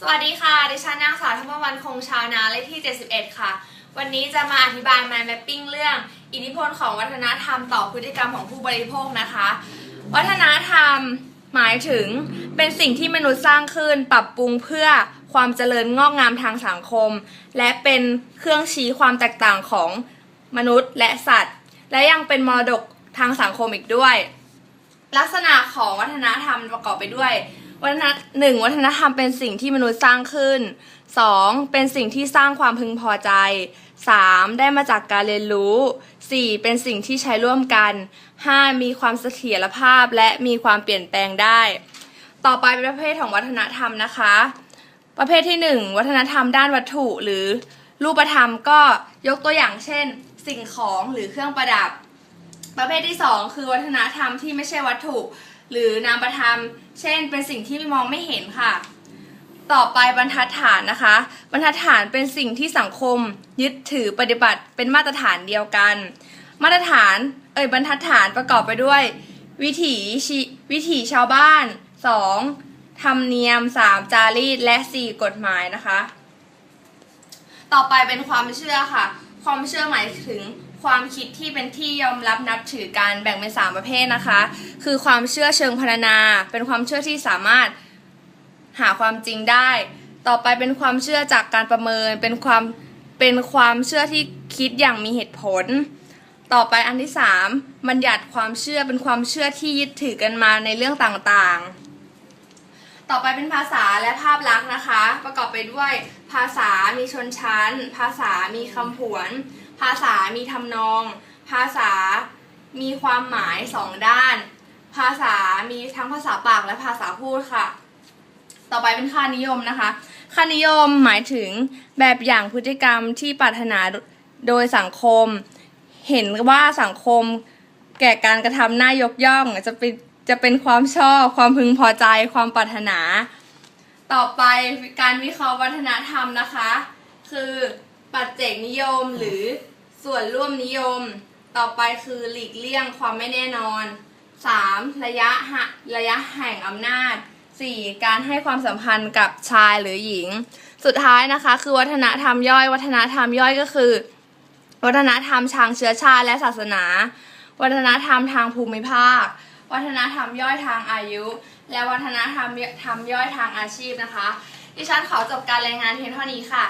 สวัสดีค่ะ ดิฉันนางสาวธรรมวันคงชาวนาเลขที่ 71 ค่ะ วันนี้จะมาอธิบาย mind mapping เรื่อง อิทธิพลของวัฒนธรรมต่อพฤติกรรมของผู้บริโภคนะคะ วัฒนธรรมหมายถึงเป็นสิ่งที่มนุษย์สร้างขึ้นปรับปรุงเพื่อความเจริญงอกงามทางสังคม และเป็นเครื่องชี้ความแตกต่างของมนุษย์และสัตว์ และยังเป็นมรดกทางสังคมอีกด้วย ลักษณะของวัฒนธรรมประกอบไปด้วย วัฒนหนึ่งวัฒนธรรมเป็นสิ่งที่มนุษย์สร้างขึ้น 2. เป็นสิ่งที่สร้างความพึงพอใจ 3. ได้มาจากการเรียนรู้ 4. เป็นสิ่งที่ใช้ร่วมกัน 5. มีความเสถียรภาพและมีความเปลี่ยนแปลงได้ ต่อไปเป็นประเภทของวัฒนธรรมนะคะ ประเภทที่ 1 วัฒนธรรมด้านวัตถุหรือ รูปธรรมก็ยกตัวอย่างเช่น สิ่งของหรือเครื่องประดับ ประเภทที่ 2 คือวัฒนธรรมที่ไม่ใช่วัตถุ หรือนามธรรม เช่น เป็นสิ่งที่มองไม่เห็นค่ะ ต่อไปบรรทัดฐานนะคะ บรรทัดฐานเป็นสิ่งที่สังคม ยึดถือปฏิบัติเป็นมาตรฐานเดียวกัน มาตรฐาน เอ่ยบรรทัดฐานประกอบไปด้วย วิถีชีวิถีชาวบ้าน 2. ธรรมเนียม 3. จารีตและ 4. กฎหมายนะคะ ต่อไปเป็นความเชื่อค่ะ ความเชื่อหมายถึงความคิดที่เป็นที่ยอมรับนับถือการแบ่งเป็นสามประเภทนะคะ คือความเชื่อเชิงพรรณนา เป็นความเชื่อที่สามารถหาความจริงได้ ต่อไปเป็นความเชื่อจากการประเมิน เป็นความเป็นความเชื่อที่คิดอย่างมีเหตุผล ต่อไปอันที่สามบัญญัติความเชื่อเป็นความเชื่อที่ยึดถือกันมาในเรื่องต่างๆ ต่อไปเป็นภาษาและภาพลักษณ์นะคะ ประกอบไปด้วย ภาษามีชนชั้น ภาษามีคำผวน ภาษามีทำนอง ภาษามีความหมายสองด้าน ภาษามีทั้งภาษาปากและภาษาพูดค่ะ ต่อไปเป็นค่านิยมนะคะ ค่านิยมหมายถึงแบบอย่างพฤติกรรมที่ปรารถนาโดยสังคม เห็นว่าสังคมแก่การกระทำหน้ายกย่องจะเป็น จะเป็นความชอบ ความพึงพอใจ ความปรารถนา ต่อไปการวิเคราะห์วัฒนธรรมนะคะ คือปัจเจกนิยมหรือส่วนร่วมนิยม ต่อไปคือหลีกเลี่ยงความไม่แน่นอน 3. ระยะหะระยะแห่งอำนาจ 4. การให้ความสัมพันธ์กับชายหรือหญิง สุดท้ายนะคะ คือวัฒนธรรมย่อย วัฒนธรรมย่อยก็คือ วัฒนธรรมทางเชื้อชาติและศาสนา วัฒนธรรมทางภูมิภาค วัฒนธรรมย่อยทางอายุ และวัฒนธรรมธรรมย่อยทางอาชีพนะคะ ดิฉันขอจบการรายงานเพียงเท่านี้ค่ะ